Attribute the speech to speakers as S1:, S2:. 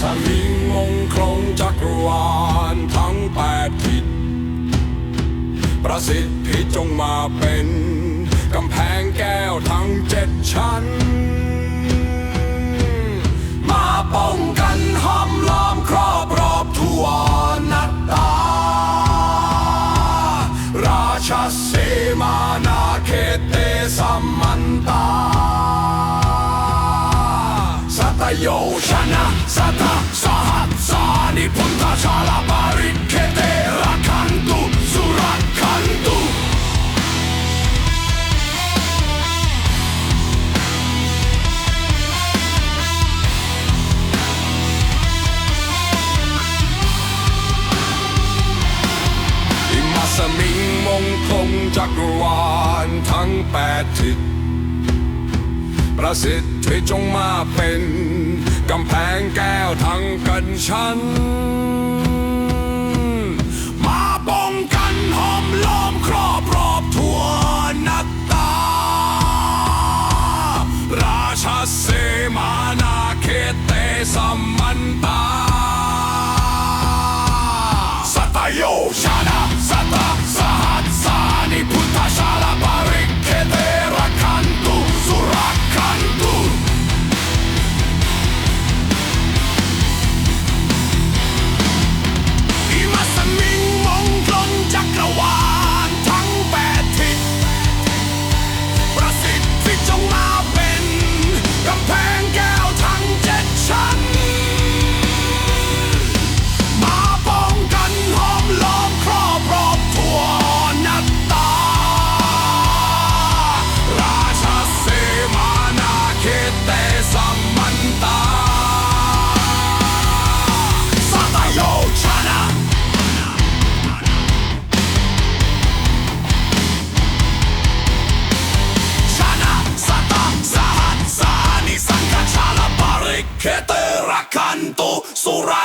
S1: สมิงมงคลจักรวาลทั้งแปดทิศประสิทธิจงมาเป็นกำแพงแก้วทั้งเจ็ดชั้น มาป้องกันห้อมล้อมครอบรอบทั่วนัตตา ราชเสมานาเขตเตสัมมันตา สัตโยชนะสัตสหัสสานิพุทธชาลาปาริเคเตระคันตุสุรักขันตุอิมาสมิงมงคงจักรวาลทั้งแปดทิศประสิทธิจงมาเป็น กำแพงแก้วทั้งกันฉัน มาป้องกันห้อมล้อมครอบรอบทั่วนักตา ราชเส สังกชา